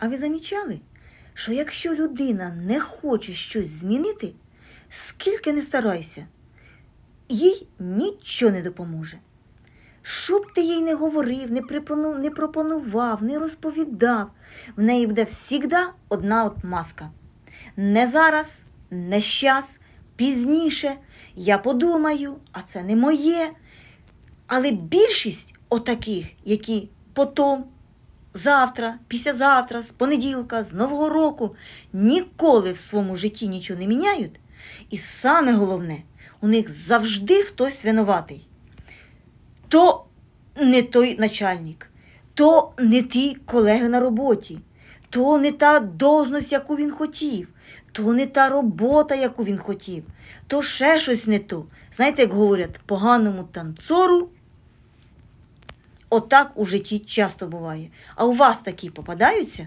А ви замічали, що якщо людина не хоче щось змінити, скільки не старайся, їй нічого не допоможе. Що б ти їй не говорив, не, пропонував, не розповідав, в неї буде завжди одна от маска. Не зараз, не щас, пізніше. Я подумаю, а це не моє. Але більшість отаких, які потом, завтра, післязавтра, з понеділка, з Нового року ніколи в своєму житті нічого не міняють. І саме головне, у них завжди хтось винуватий. То не той начальник, то не ті колеги на роботі, то не та должність, яку він хотів, то не та робота, яку він хотів, то ще щось не то. Знаєте, як говорять, поганому танцору отак у житті часто буває. А у вас такі попадаються?